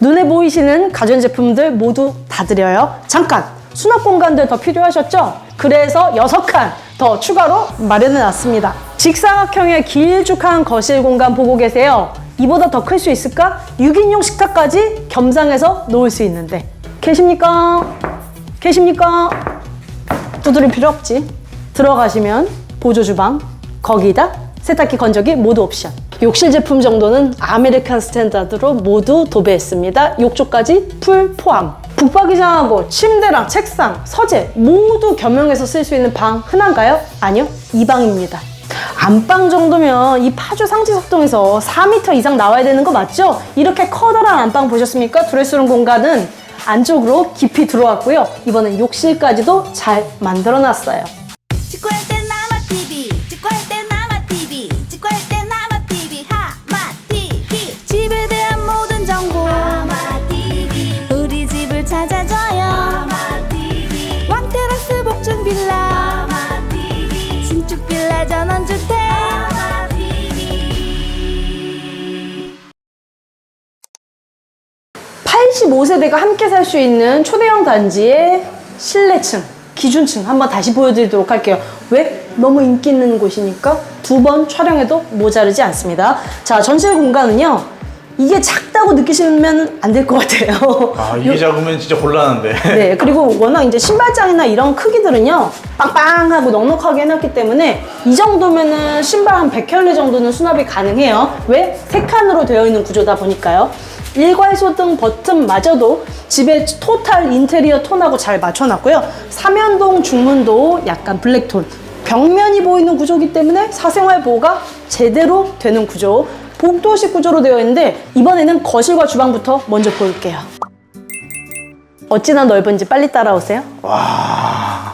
눈에 보이시는 가전제품들 모두 다 드려요. 잠깐! 수납 공간들 더 필요하셨죠? 그래서 6칸 더 추가로 마련해 놨습니다. 직사각형의 길쭉한 거실 공간 보고 계세요. 이보다 더 클 수 있을까? 6인용 식탁까지 겸상해서 놓을 수 있는데. 계십니까? 계십니까? 두드릴 필요 없지. 들어가시면 보조 주방, 거기다 세탁기 건조기 모두 옵션. 욕실 제품 정도는 아메리칸 스탠다드로 모두 도배했습니다. 욕조까지 풀 포함. 북박이장하고 침대랑 책상, 서재 모두 겸용해서 쓸 수 있는 방 흔한가요? 아니요. 이 방입니다. 안방 정도면 이 파주 상지석동에서 4m 이상 나와야 되는 거 맞죠? 이렇게 커다란 안방 보셨습니까? 드레스룸 공간은 안쪽으로 깊이 들어왔고요. 이번엔 욕실까지도 잘 만들어 놨어요. 85세대가 함께 살 수 있는 초대형 단지의 실내층, 기준층 한번 다시 보여드리도록 할게요. 왜? 너무 인기 있는 곳이니까 두 번 촬영해도 모자르지 않습니다. 자, 전실 공간은요. 이게 작다고 느끼시면 안 될 것 같아요. 아 이게 작으면 진짜 곤란한데. 네, 그리고 워낙 이제 신발장이나 이런 크기들은요, 빵빵하고 넉넉하게 해놨기 때문에 이 정도면은 신발 한 100켤레 정도는 수납이 가능해요. 왜? 세 칸으로 되어 있는 구조다 보니까요. 일괄소등 버튼마저도 집의 토탈 인테리어 톤하고 잘 맞춰놨고요. 삼연동 중문도 약간 블랙톤. 벽면이 보이는 구조이기 때문에 사생활 보호가 제대로 되는 구조. 복도식 구조로 되어 있는데 이번에는 거실과 주방부터 먼저 보일게요. 어찌나 넓은지 빨리 따라오세요. 와.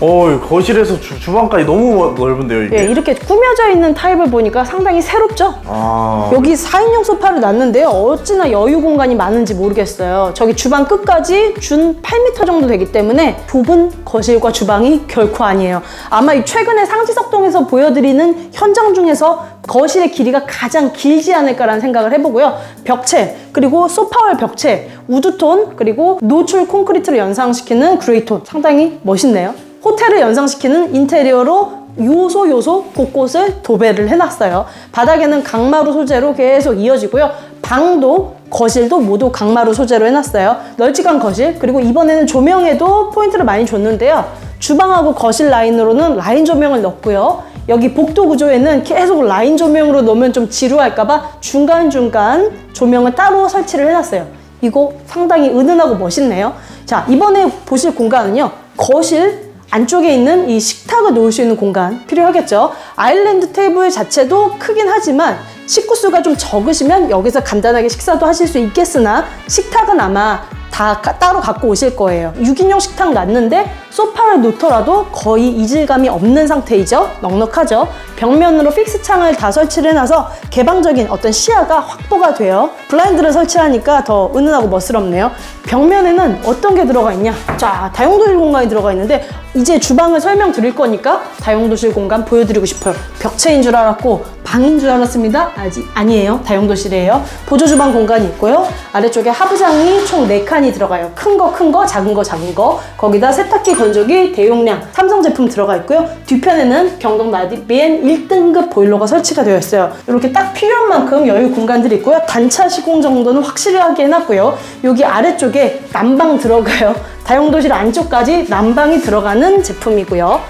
어 거실에서 주, 주방까지 너무 넓은데요 이게. 예, 이렇게 꾸며져 있는 타입을 보니까 상당히 새롭죠? 아. 여기 4인용 소파를 놨는데요. 어찌나 여유 공간이 많은지 모르겠어요. 저기 주방 끝까지 준 8m 정도 되기 때문에 좁은 거실과 주방이 결코 아니에요. 아마 이 최근에 상지석동에서 보여드리는 현장 중에서 거실의 길이가 가장 길지 않을까라는 생각을 해보고요. 벽체, 그리고 소파월 벽체, 우드톤, 그리고 노출 콘크리트를 연상시키는 그레이톤. 상당히 멋있네요. 호텔을 연상시키는 인테리어로 요소 요소 곳곳을 도배를 해놨어요. 바닥에는 강마루 소재로 계속 이어지고요. 방도 거실도 모두 강마루 소재로 해놨어요. 널찍한 거실 그리고 이번에는 조명에도 포인트를 많이 줬는데요. 주방하고 거실 라인으로는 라인 조명을 넣고요. 여기 복도 구조에는 계속 라인 조명으로 넣으면 좀 지루할까봐 중간중간 조명을 따로 설치를 해놨어요. 이거 상당히 은은하고 멋있네요. 자, 이번에 보실 공간은요. 거실 안쪽에 있는 이 식탁을 놓을 수 있는 공간 필요하겠죠. 아일랜드 테이블 자체도 크긴 하지만 식구 수가 좀 적으시면 여기서 간단하게 식사도 하실 수 있겠으나 식탁은 아마 다 가- 따로 갖고 오실 거예요. 6인용 식탁 놨는데 소파를 놓더라도 거의 이질감이 없는 상태이죠. 넉넉하죠. 벽면으로 픽스 창을 다 설치를 해놔서 개방적인 어떤 시야가 확보가 돼요. 블라인드를 설치하니까 더 은은하고 멋스럽네요. 벽면에는 어떤 게 들어가 있냐? 자, 다용도실 공간이 들어가 있는데 이제 주방을 설명드릴 거니까 다용도실 공간 보여드리고 싶어요. 벽체인 줄 알았고 방인 줄 알았습니다. 아직 아니에요. 다용도실이에요. 보조 주방 공간이 있고요. 아래쪽에 하부장이 총 4칸이 들어가요. 큰 거, 큰 거, 작은 거, 작은 거. 거기다 세탁기 건조기 대용량 삼성 제품 들어가 있고요. 뒤편에는 경동 나디비엔 1등급 보일러가 설치가 되어 있어요. 이렇게 딱 필요한 만큼 여유 공간들이 있고요. 단차 시공 정도는 확실하게 해놨고요. 여기 아래쪽에 난방 들어가요. 다용도실 안쪽까지 난방이 들어가는 제품이고요.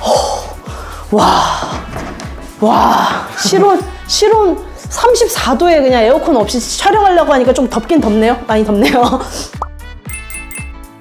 허, 와, 와, 실온, 실온 34도에 그냥 에어컨 없이 촬영하려고 하니까 좀 덥긴 덥네요. 많이 덥네요.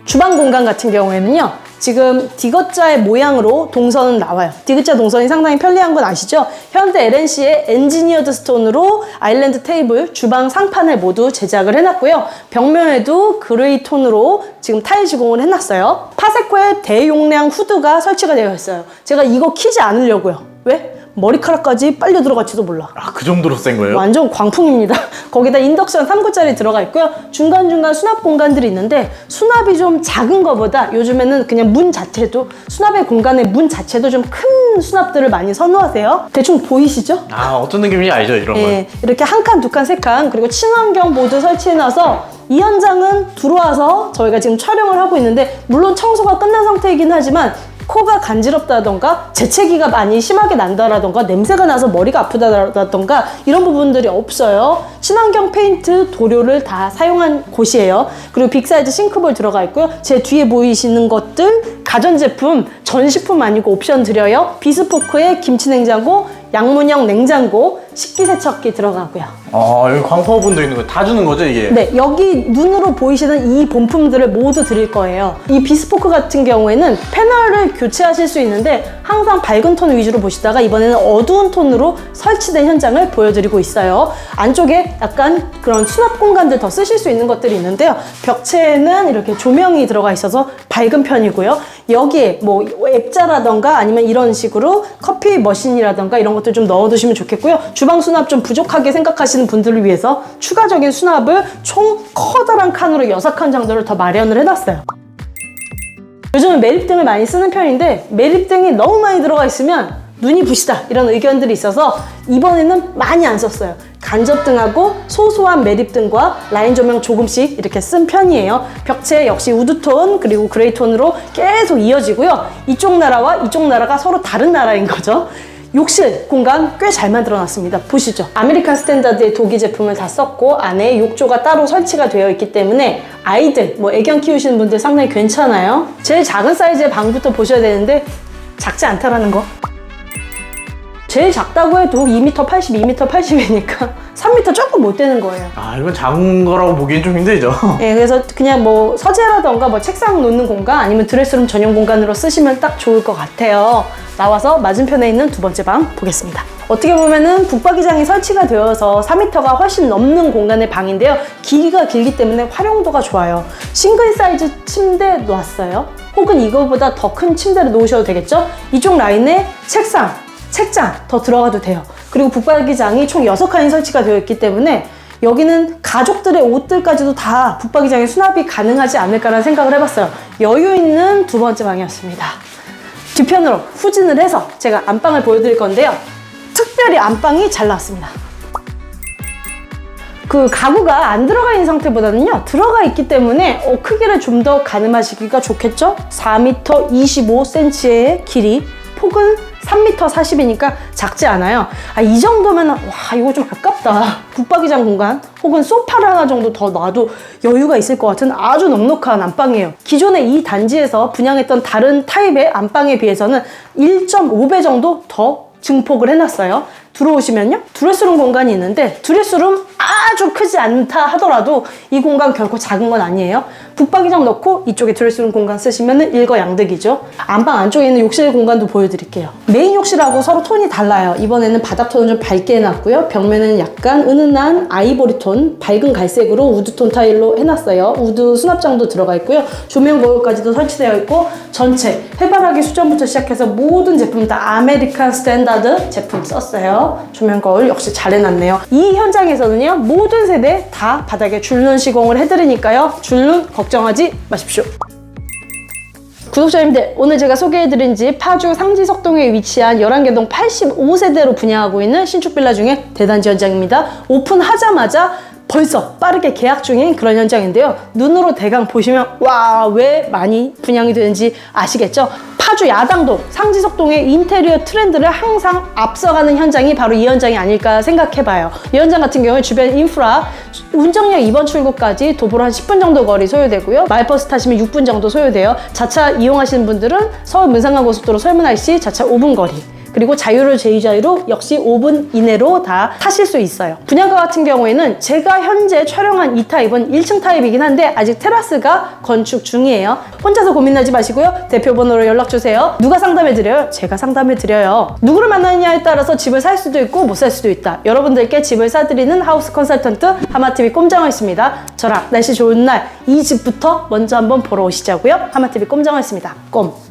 주방 공간 같은 경우에는요. 지금 디귿자의 모양으로 동선은 나와요. 디귿자 동선이 상당히 편리한 건 아시죠? 현대 LNC의 엔지니어드 스톤으로 아일랜드 테이블, 주방 상판을 모두 제작을 해놨고요. 벽면에도 그레이 톤으로 지금 타일 시공을 해놨어요. 파세코의 대용량 후드가 설치가 되어 있어요. 제가 이거 키지 않으려고요. 왜? 머리카락까지 빨려 들어갈지도 몰라. 아, 그 정도로 센 거예요? 완전 광풍입니다. 거기다 인덕션 3구짜리 들어가 있고요. 중간중간 수납 공간들이 있는데 수납이 좀 작은 것보다 요즘에는 그냥 문 자체도 수납의 공간의 문 자체도 좀 큰 수납들을 많이 선호하세요. 대충 보이시죠? 아, 어떤 느낌인지 알죠, 이런 거. 예, 이렇게 한 칸, 두 칸, 세 칸, 그리고 친환경 모두 설치해놔서 이 현장은 들어와서 저희가 지금 촬영을 하고 있는데, 물론 청소가 끝난 상태이긴 하지만, 코가 간지럽다던가, 재채기가 많이 심하게 난다라던가, 냄새가 나서 머리가 아프다라던가, 이런 부분들이 없어요. 친환경 페인트 도료를 다 사용한 곳이에요. 그리고 빅사이즈 싱크볼 들어가 있고요. 제 뒤에 보이시는 것들, 가전제품, 전시품 아니고 옵션 드려요. 비스포크에 김치냉장고, 양문형 냉장고, 식기세척기 들어가고요. 아, 여기 광파오븐도 있는 거 다 주는 거죠, 이게? 네, 여기 눈으로 보이시는 이 본품들을 모두 드릴 거예요. 이 비스포크 같은 경우에는 패널을 교체하실 수 있는데 항상 밝은 톤 위주로 보시다가 이번에는 어두운 톤으로 설치된 현장을 보여드리고 있어요. 안쪽에 약간 그런 수납 공간들 더 쓰실 수 있는 것들이 있는데요. 벽체에는 이렇게 조명이 들어가 있어서 밝은 편이고요. 여기에 뭐 액자라던가 아니면 이런 식으로 커피 머신이라던가 이런 것들 좀 넣어두시면 좋겠고요. 주방 수납 좀 부족하게 생각하시는 분들을 위해서 추가적인 수납을 총 커다란 칸으로 여섯 칸 정도를 더 마련을 해놨어요. 요즘은 매립등을 많이 쓰는 편인데 매립등이 너무 많이 들어가 있으면 눈이 부시다 이런 의견들이 있어서 이번에는 많이 안 썼어요. 간접등하고 소소한 매립등과 라인 조명 조금씩 이렇게 쓴 편이에요. 벽체 역시 우드톤 그리고 그레이톤으로 계속 이어지고요. 이쪽 나라와 이쪽 나라가 서로 다른 나라인 거죠. 욕실 공간 꽤 잘 만들어 놨습니다. 보시죠. 아메리칸 스탠다드의 독일 제품을 다 썼고 안에 욕조가 따로 설치가 되어 있기 때문에 아이들, 뭐 애견 키우시는 분들 상당히 괜찮아요. 제일 작은 사이즈의 방부터 보셔야 되는데 작지 않다라는 거. 제일 작다고 해도 2m 80, 2m 80이니까 3m 조금 못 되는 거예요. 아, 이건 작은 거라고 보기엔 좀 힘들죠. 예, 그래서 그냥 뭐 서재라던가 뭐 책상 놓는 공간 아니면 드레스룸 전용 공간으로 쓰시면 딱 좋을 것 같아요. 나와서 맞은편에 있는 두 번째 방 보겠습니다. 어떻게 보면은 북박이장이 설치가 되어서 4m가 훨씬 넘는 공간의 방인데요. 길이가 길기 때문에 활용도가 좋아요. 싱글 사이즈 침대 놓았어요. 혹은 이거보다 더 큰 침대를 놓으셔도 되겠죠? 이쪽 라인에 책상, 책장 더 들어가도 돼요. 그리고 북박이장이 총 6칸이 설치가 되어 있기 때문에 여기는 가족들의 옷들까지도 다 북박이장에 수납이 가능하지 않을까라는 생각을 해봤어요. 여유 있는 두 번째 방이었습니다. 뒤편으로 후진을 해서 제가 안방을 보여드릴 건데요. 특별히 안방이 잘 나왔습니다. 그 가구가 안 들어가 있는 상태보다는요 들어가 있기 때문에 어, 크기를 좀 더 가늠하시기가 좋겠죠 4m 25cm의 길이 폭은 3m 40이니까 작지 않아요. 아, 이 정도면 와 이거 좀 아깝다. 북박이장 공간 혹은 소파를 하나 정도 더 놔도 여유가 있을 것 같은 아주 넉넉한 안방이에요. 기존에 이 단지에서 분양했던 다른 타입의 안방에 비해서는 1.5배 정도 더 증폭을 해놨어요. 들어오시면요. 드레스룸 공간이 있는데 드레스룸 아주 크지 않다 하더라도 이 공간 결코 작은 건 아니에요. 북박이장 넣고 이쪽에 드레스룸 공간 쓰시면 일거양득이죠. 안방 안쪽에 있는 욕실 공간도 보여드릴게요. 메인 욕실하고 서로 톤이 달라요. 이번에는 바닥 톤을 좀 밝게 해놨고요. 벽면은 약간 은은한 아이보리 톤, 밝은 갈색으로 우드 톤 타일로 해놨어요. 우드 수납장도 들어가 있고요. 조명 거울까지도 설치되어 있고 전체 해바라기 수전부터 시작해서 모든 제품 다 아메리칸 스탠다드 제품 썼어요. 조명 거울 역시 잘 해놨네요. 이 현장에서는요 모든 세대 다 바닥에 줄눈 시공을 해드리니까요 줄눈 걱정하지 마십시오. 구독자님들 오늘 제가 소개해드린 집 파주 상지석동에 위치한 11개동 85세대로 분양하고 있는 신축 빌라 중에 대단지 현장입니다. 오픈하자마자 벌써 빠르게 계약 중인 그런 현장인데요. 눈으로 대강 보시면 와 왜 많이 분양이 되는지 아시겠죠? 파주 야당동, 상지석동의 인테리어 트렌드를 항상 앞서가는 현장이 바로 이 현장이 아닐까 생각해봐요. 이 현장 같은 경우에 주변 인프라, 운정역 2번 출구까지 도보로 한 10분 정도 거리 소요되고요. 마을버스 타시면 6분 정도 소요돼요. 자차 이용하시는 분들은 서울 문상간 고속도로 설문IC 자차 5분 거리. 그리고 자유로 제2자유로 역시 5분 이내로 다 타실 수 있어요. 분양가 같은 경우에는 제가 현재 촬영한 이 타입은 1층 타입이긴 한데 아직 테라스가 건축 중이에요. 혼자서 고민하지 마시고요. 대표 번호로 연락 주세요. 누가 상담해 드려요? 제가 상담해 드려요. 누구를 만나느냐에 따라서 집을 살 수도 있고 못 살 수도 있다. 여러분들께 집을 사드리는 하우스 컨설턴트 하마TV 꼼장어 있습니다. 저랑 날씨 좋은 날 이 집부터 먼저 한번 보러 오시자고요. 하마TV 꼼장어 있습니다. 꼼.